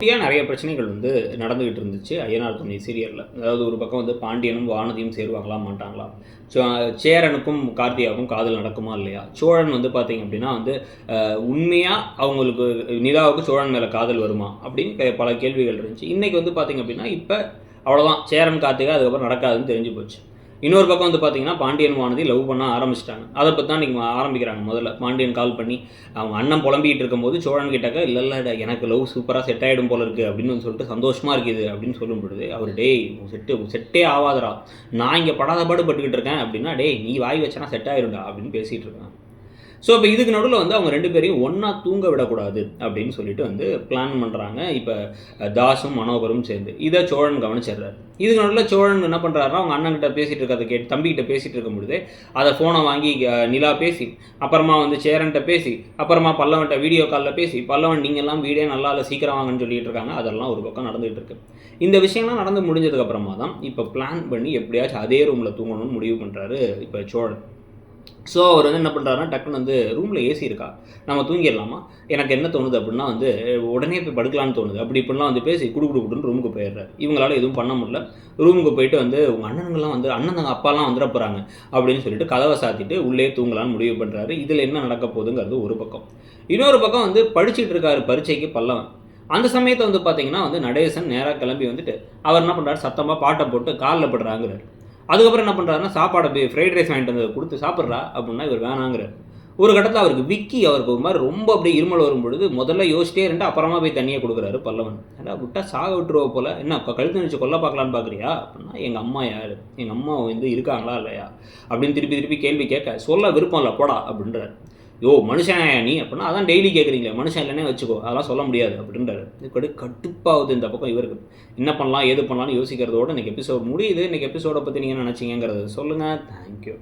நிறைய நிறைய பிரச்சனைகள் வந்து நடந்துகிட்டு இருந்துச்சு. ஐயனார் துணை சீரியலில் அதாவது ஒரு பக்கம் வந்து பாண்டியனும் வானதியும் சேருவாங்களா மாட்டாங்களா சோ சேரனுக்கும் கார்த்தியாவுக்கும் காதல் நடக்குமா இல்லையா? சோழன் வந்து பார்த்தீங்க அப்படின்னா வந்து உண்மையாக அவங்களுக்கு நிலாவுக்கு சோழன் மேலே காதல் வருமா அப்படின்னு பல கேள்விகள் இருந்துச்சு. இன்றைக்கி வந்து பார்த்தீங்க அப்படின்னா இப்போ அவ்வளோதான் சேரன் கார்த்திகா அதுக்கப்புறம் நடக்காதுன்னு தெரிஞ்சு போச்சு. இன்னொரு பக்கம் வந்து பார்த்தீங்கன்னா பாண்டியன் வானதி லவ் பண்ண ஆரம்பிச்சிட்டாங்க. அதை பற்றி தான் இன்றைக்கி ஆரம்பிக்கிறாங்க முதல்ல. பாண்டியன் கால் பண்ணி அவங்க அண்ணன் புலம்பிகிட்டு இருக்கும்போது சோழன் கிட்டக்க இல்லை இல்லை எனக்கு லவ் சூப்பராக செட் ஆகிடும் போல இருக்குது அப்படின்னு சொல்லிட்டு சந்தோஷமாக இருக்குது அப்படின்னு சொல்லும் பொழுது அவர் டேய் செட்டு செட்டே ஆகாதரா நான் இங்கே படாத பாடு பட்டுக்கிட்டு இருக்கேன். அப்படின்னா டேய் நீ வாய் வச்சனா செட் ஆயிரும்டா அப்படின்னு பேசிகிட்டு இருக்காங்க. ஸோ இப்போ இதுக்கு நடுவில் வந்து அவங்க ரெண்டு பேரையும் ஒன்றா தூங்க விடக்கூடாது அப்படின்னு சொல்லிட்டு வந்து பிளான் பண்ணுறாங்க இப்போ தாஸும் மனோகரும் சேர்ந்து. இதை சோழன் கவனிச்சிடுறாரு. இதுக்கு நடுவில் சோழன் என்ன பண்ணுறாருன்னா அவங்க அண்ணன்கிட்ட பேசிகிட்டு இருக்கிறத கேட்டு தம்பிக்கிட்ட பேசிகிட்டு இருக்கும் பொழுது அதை ஃபோனை வாங்கி நிலா பேசி அப்புறமா வந்து சேரன்கிட்ட பேசி அப்புறமா பல்லவன்கிட்ட வீடியோ காலில் பேசி பல்லவன் நீங்கள்லாம் வீடே நல்லா இல்லை சீக்கிரம் வாங்கன்னு சொல்லிட்டு இருக்காங்க. அதெல்லாம் ஒரு பக்கம் நடந்துகிட்டு இருக்கு. இந்த விஷயம்லாம் நடந்து முடிஞ்சதுக்கப்புறமா தான் இப்போ பிளான் பண்ணி எப்படியாச்சும் அதே ரூமில் தூங்கணும்னு முடிவு பண்ணுறாரு இப்போ சோழன். ஸோ அவர் வந்து என்ன பண்ணுறாருன்னா டக்குன்னு வந்து ரூமில் ஏசி இருக்கா? நம்ம தூங்கிடலாமா? எனக்கு என்ன தோணுது அப்படின்னா வந்து உடனே போய் படுக்கலான்னு தோணுது. அப்படி இப்படிலாம் வந்து பேசி குடு குடு குடுன்னு ரூமுக்கு போயிடுறாரு. இவங்களால எதுவும் பண்ண முடியல. ரூமுக்கு போயிட்டு வந்து உங்கள் அண்ணனுங்கெல்லாம் வந்து அண்ணன் அப்பாலாம் வந்துட போகிறாங்க அப்படின்னு சொல்லிட்டு கதவை சாத்திட்டு உள்ளே தூங்கலான்னு முடிவு பண்ணுறாரு இதில் என்ன நடக்க போகுதுங்கிறது ஒரு பக்கம். இன்னொரு பக்கம் வந்து படிச்சுட்டு இருக்காரு பரீட்சைக்கு பல்லவன். அந்த சமயத்தை வந்து பார்த்தீங்கன்னா வந்து நடேசன் நேராக கிளம்பி வந்துட்டு அவர் என்ன பண்ணுறாரு சத்தமாக பாட்டை போட்டு காலில் படுறாங்கிறார் அதுக்கப்புறம் என்ன பண்ணுறாருன்னா சாப்பாடை போய் ஃப்ரைட் ரைஸ் வாங்கிட்டு வந்து கொடுத்து சாப்பிட்றா அப்படின்னா இவர் வேணாங்கிறார். ஒரு கட்டத்தில் அவருக்கு விக்கி அவருக்கு ஒரு மாதிரி ரொம்ப அப்படியே இருமல் வரும் பொழுது முதல்ல யோசிச்சிட்டே இருந்து அப்புறமா போய் தண்ணியை கொடுக்குறாரு பல்லவன். ஏன்னா விட்டா சாக விட்டுருவ போல? என்ன க- கழுத்து நினச்சி கொல்ல பார்க்கலான்னு பார்க்குறியா அப்படின்னா எங்கள் அம்மா யார்? எங்கள் அம்மா வந்து இருக்காங்களா இல்லையா? அப்படின்னு திருப்பி திருப்பி கேள்வி கேட்க சொல்ல விருப்பம் இல்லை போடா அப்படின்றார். யோ மனுஷன் நீ அப்படின்னா அதான் டெய்லி கேட்குறீங்களே மனுஷன் இல்லைன்னே வச்சுக்கோ அதெல்லாம் சொல்ல முடியாது அப்படின்றாரு. இதுக்கு கடுப்பாகுது இந்த பக்கம் இவருக்கு. என்ன பண்ணலாம் ஏது பண்ணலாம்னு யோசிக்கிறதோட இன்னைக்கு எபிசோட் முடியுது. இன்னைக்கு எபிசோடை பற்றி நீங்கள் என்ன நினச்சிங்கிறத சொல்லுங்கள் தேங்க்யூ